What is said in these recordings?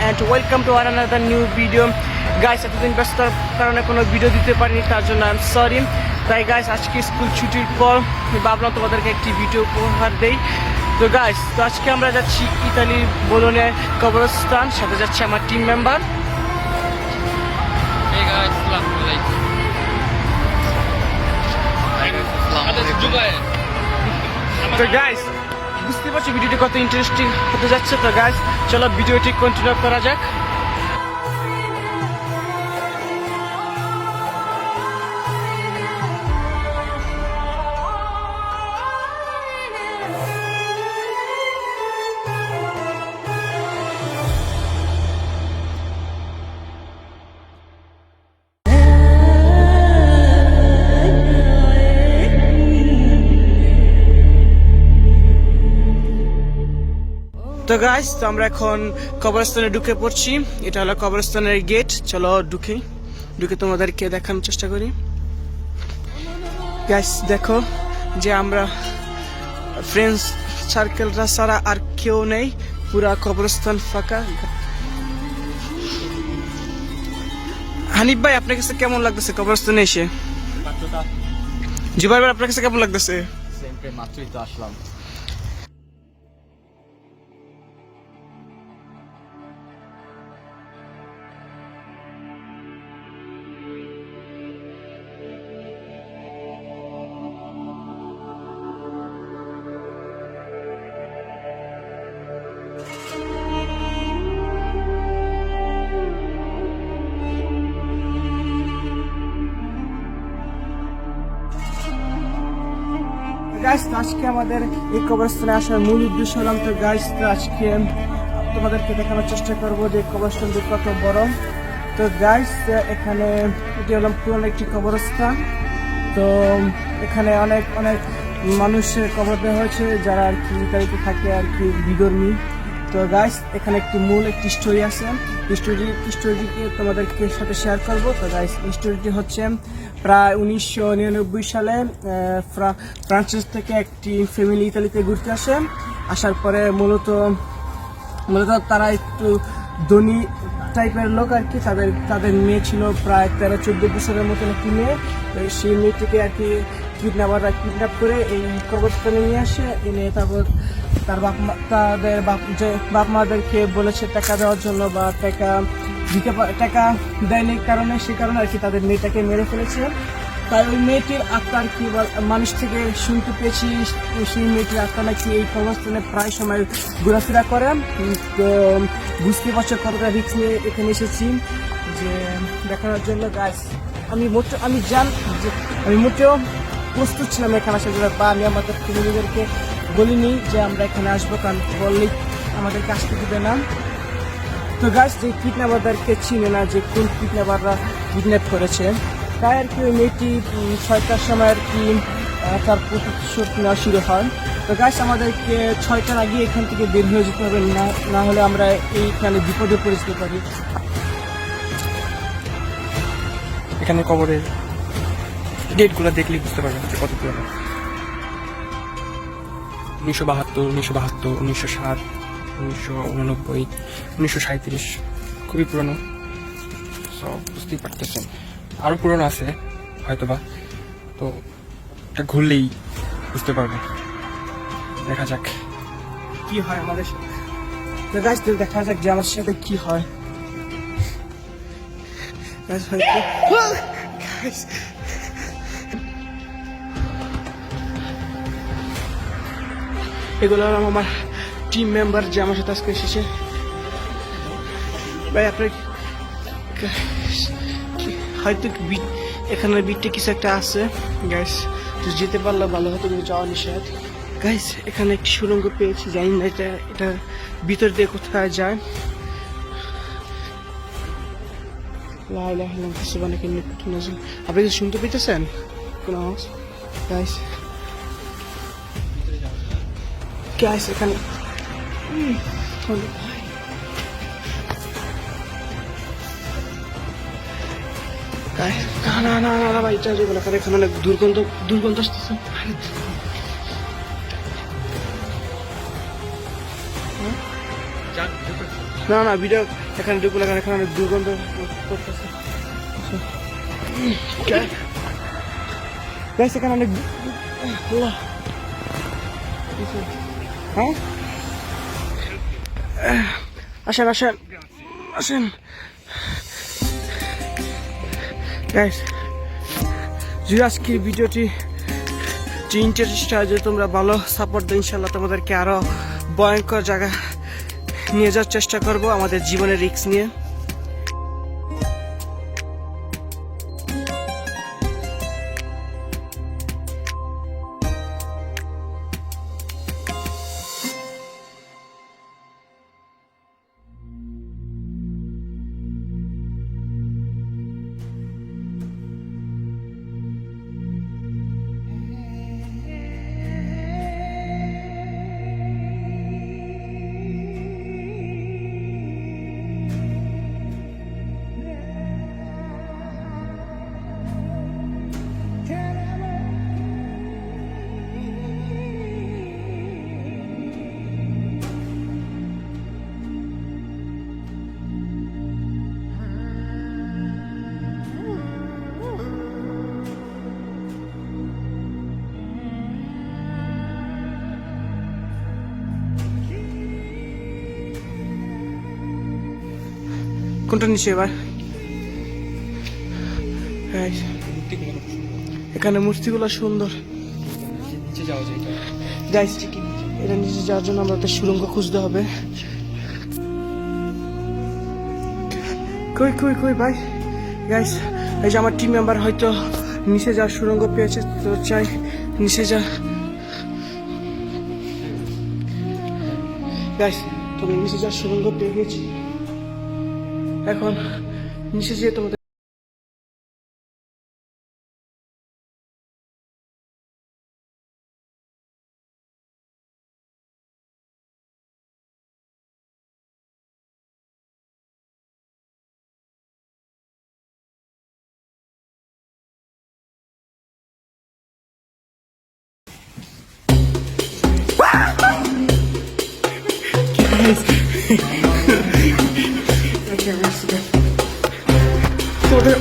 And welcome to আর another new video guys এতদিন ব্যস্ততার কারণে কোনো ভিডিও দিতে পারিনি তার জন্য আই এম সরি তাই গাইস আজকে স্কুল ছুটির পর ভাবলাম তোমাদেরকে একটি ভিডিও উপহার দেই। তো গাইস তো আজকে আমরা যাচ্ছি ইতালির বোলনে কবরস্থান সাথে যাচ্ছে আমার টিম মেম্বার. তো গাইস পারছি ভিডিওটি কত ইন্টারেস্টিং হতে যাচ্ছে। তো গাইজ চলো ভিডিওটি কন্টিনিউ করা যাক। তো গাইস তো আমরা এখন কবরস্থানে ঢুকে পড়ছি। এটা হলো কবরস্থানের গেট চলো ঢুকে। ঢুকে তোমাদেরকে দেখানোর চেষ্টা করি। গাইস দেখো যে আমরা ফ্রেন্ডস সার্কেলটা ছাড়া আর কেউ নেই। পুরা কবরস্থান ফাঁকা। হানিফ ভাই আপনার কাছে কেমন লাগতেছে কবরস্থানে এসে? জুবাই ভাই আপনার কাছে কেমন লাগতেছে? সেমকে মাত্রই তো আসলাম। আজকে আমাদের এই কবরস্থানে আসার মূল উদ্দেশ্য হলাম তো গাইজ তো আজকে তোমাদেরকে দেখানোর চেষ্টা করব যে কবরস্থানটি কত বড়। তো গাইজ এখানে এটি হলাম পুরনো একটি কবরস্থান। তো এখানে অনেক অনেক মানুষের কবর দেওয়া হয়েছে, যারা আর কি ইতালিতে থাকে আর কি বিধর্মী তো গাইস এখানে একটি মূল একটি স্টোরি আছে। স্টোরি স্টোরিটিকে তোমাদেরকে সাথে শেয়ার করব। তো গাইস স্টোরিটি হচ্ছে প্রায় উনিশশো নিরানব্বই সালে আহ, ফ্রা- থেকে একটি ফ্যামিলি ইতালিতে ঘুরতে আসে। আসার পরে মূলত মূলত তারা একটু ধনী টাইপের লোক আর কি। তাদের তাদের মেয়ে ছিল প্রায় তেরো চোদ্দ বছরের মতন একটি মেয়ে। সেই মেয়েটিকে আর কি কিডন্যাপাররা কিডন্যাপ করে এই কবরস্থানে নিয়ে আসে। এনে তারপর তার বাপ মা তাদের বাপ যে বাপ মাদেরকে বলেছে টাকা দেওয়ার জন্য বা টাকা দিতে টাকা দেয়নি কারণে, সে কারণে আর কি তাদের মেয়েটাকে মেরে ফেলেছে। তাই ওই মেয়েটির আত্মা আর কি মানুষ থেকে শুনতে পেয়েছি, সেই মেয়েটির আত্মা নাকি এই কবরস্থানে প্রায় সময় ঘোরাফেরা করে। তো বুঝতে পারছ কতটা রিক্স নিয়ে এখানে এসেছি যে দেখানোর জন্য। গাছ আমি মোটে আমি জান আমি মোটেও প্রস্তুত ছিলাম এখানে আসার জন্য, বা আমি আমাদের ফ্যামিলিদেরকে বলিনি যে আমরা এখানে আসব, কারণ বললেই আমাদেরকে আসতে দিবে না। তো গাছ যে কিডন্যাপারদেরকে চিনে না যে কোন কিডন্যাপাররা কিডন্যাপ করেছে, তাই আর কি ওই মেয়েটি ছয়টার সময় আর কি তার প্রতিশোধ নেওয়া শুরু হয়। তো গাছ আমাদেরকে ছয়টার আগে এখান থেকে বের হয়ে যেতে হবে, না না হলে আমরা এইখানে বিপদে পড়ে যেতে পারি। এখানে কবরের ডেটগুলো দেখলেই বুঝতে পারবেন যে কত পুরনো উনিশশো বাহাত্তর উনিশশো বাহাত্তর উনিশশো ষাট উনিশশো উননব্বই উনিশশো সাঁত্রিশ খুবই পুরনো। সব বুঝতেই পারতেছেন। আরও পুরনো আছে হয়তোবা। তো এটা ঘুরলেই বুঝতে পারবেন। দেখা যাক। কি হয় আমাদের সাথে? গাছ দেখা যাক যে আমার সাথে কি হয়। হয়তো এগুলো আমার টিম মেম্বার যে আমার সাথে আজকে এসেছে। ভাই, আপনার হয়তো এখানে বিটটা কিছু একটা আছে গাইস তো যেতে পারলে ভালো হতো, কিন্তু যাওয়া নিষেধ। গাইস এখানে একটি সুরঙ্গ পেয়েছি, জানি না এটা এটা ভিতর দিয়ে কোথায় যায়। আপনি শুনতে পেতেছেন? কোনো গাইস গাইস এখানে? হলো। না না না না না ভাই এটা যাবে না কারণ এখানে অনেক দুর্গন্ধ দুর্গন্ধ আসতেছে। না না ভিডিও এখানে ঢুকলে এখানে এখানে অনেক দুর্গন্ধ করতেছে গাইস এখানে অনেক আল্লাহ। হ্যাঁ? আসেন আসেন। আসেন। গাইস যদি আজকের ভিডিওটি, যে ইন্টারেস্ট হয় যে তোমরা ভালো সাপোর্ট দাও ইনশাল্লাহ তোমাদেরকে আরও ভয়ঙ্কর জায়গা নিয়ে যাওয়ার চেষ্টা করব আমাদের জীবনের রিস্ক নিয়ে। কোনটা নিচে এবার এখানে মূর্তিগুলো সুন্দর। যাওয়া এটা নিচে যাওয়ার জন্য আমাদের সুরঙ্গ খুঁজতে হবে। কই কই কই, ভাই? গাইস এই যে আমার টিম মেম্বার হয়তো নিচে যাওয়ার সুরঙ্গ পেয়েছে, তো চাই নিচে যা। গাইস তুমি নিচে যাওয়ার সুরঙ্গ পেয়ে গেছি। এখন নিচে যেয়ে তোমাদের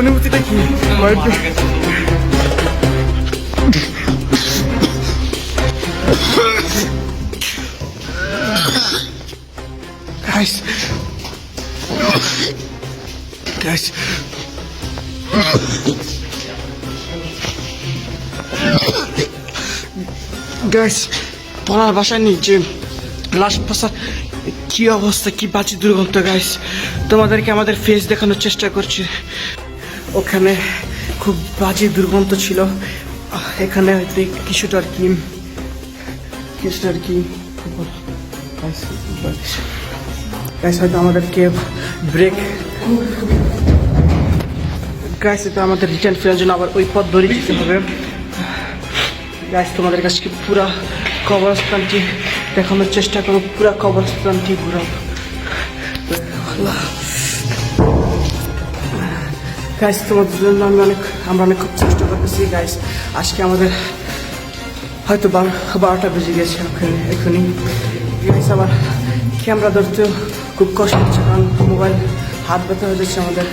অনুভূতিটা কি? Guys. বলার ভাষা নেই যে লাস্ট ভাষা কি অবস্থা, কি বাজে দুর্গন্ধ গাইস তোমাদেরকে আমাদের ফেস দেখানোর চেষ্টা করছি। ওখানে খুব বাজে দুর্গন্ধ ছিল। এখানে হয়তো কিছুটা আর কি, কিছুটা আর কি গাইস হয়তো আমাদেরকে ব্রেক গাইস তো আমাদের রিটার্ন ফেরার জন্য আবার ওই পথ ধরে যেতে হবে। গাইস তোমাদের কাছে পুরা কবরস্থানটি দেখানোর চেষ্টা করো পুরা কবরস্থানটি ঘুরাও। গাইস তোমাদের জন্য আমি অনেক, আমরা অনেক খুব চেষ্টা করতেছি গাইস আজকে আমাদের হয়তো বারো, বারোটা বেজে গেছে ওখানে এখনই। গাইস আবার ক্যামেরা ধরতেও খুব কষ্ট হচ্ছে, কারণ মোবাইল হাত ব্যথা হয়ে যাচ্ছে আমাদের।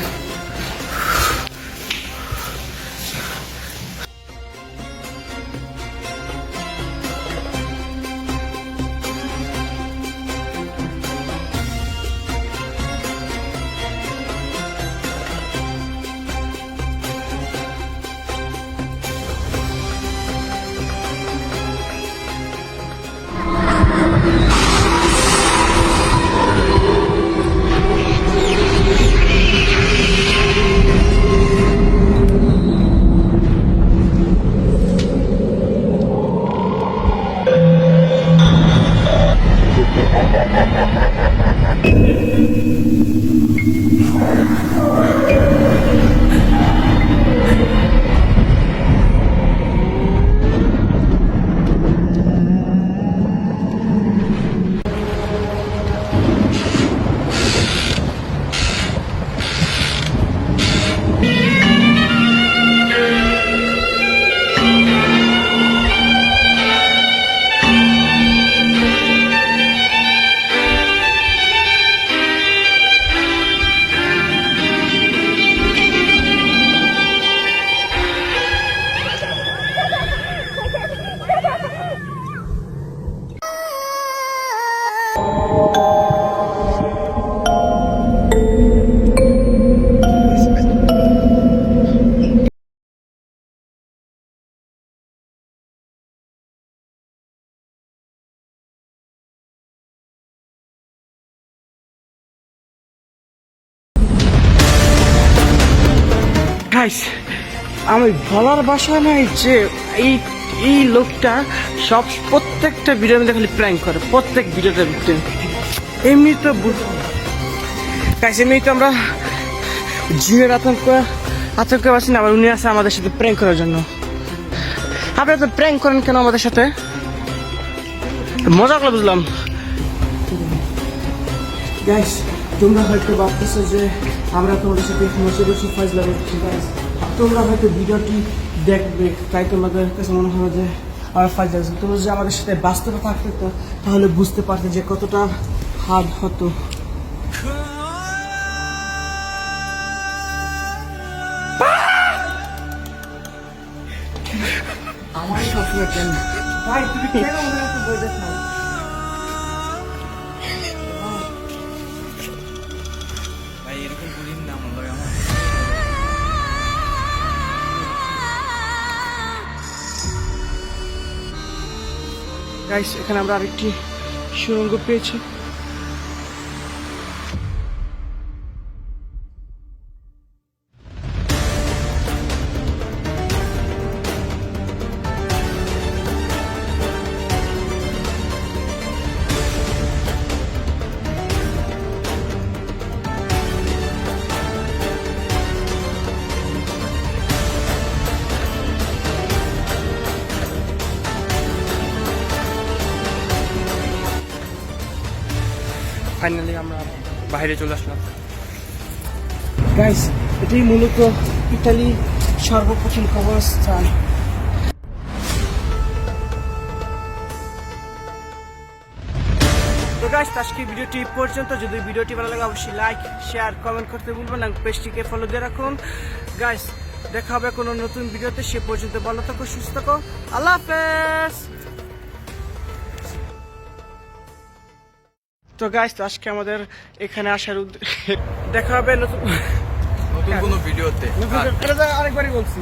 গাইস আমি বলার বাসা নাই যে এই এই লোকটা সব প্রত্যেকটা ভিডিওর মধ্যে খালি প্র্যাঙ্ক করে, প্রত্যেক ভিডিওতে এমনি তো গাইস এমনি তো আমরা জিনের আতঙ্ক আতঙ্কে না, আবার উনি আছে আমাদের সাথে প্র্যাঙ্ক করার জন্য। আপনি তো প্র্যাঙ্ক করেন কেন আমাদের সাথে? মজা করে বুঝলাম। গাইস তোমরা হয়তো ভাবতেছো যে আমরা তোমাদের সাথে বসে বসে ফাইজলা করছি তোমরা হয়তো ভিডিওটি দেখবে তাই তোমাদের কাছে মনে হবে যে আমরা ফাইজলা করছি। তোমরা যে আমাদের সাথে বাস্তবে থাকতে তো তাহলে বুঝতে পারতে যে কতটা হার্ড হতো। আমার সবসময় কেন ভাই তুমি কেন গাইস এখানে আমরা আরেকটি সুরঙ্গ পেয়েছি। ফাইনালি আমরা বাইরে চলে আসলাম। গাইস এটাই মূলত ইতালি সর্বপ্রথম কবরস্থান। তো গাইস আজকে ভিডিওটি পর্যন্ত। যদি ভিডিওটি ভালো লাগে অবশ্যই লাইক শেয়ার কমেন্ট করতে ভুলবেন না। পেজটিকে ফলো দিয়ে রাখুন। গাইস দেখা হবে কোনো নতুন ভিডিওতে। সে পর্যন্ত ভালো থাকো সুস্থ থাকো। আল্লাহ হাফেজ! তো গাইস তো আজকে আমাদের এখানে আসার উদ্দেশ্য দেখা হবে নতুন নতুন কোনো ভিডিওতে। আরেকবারই বলছি।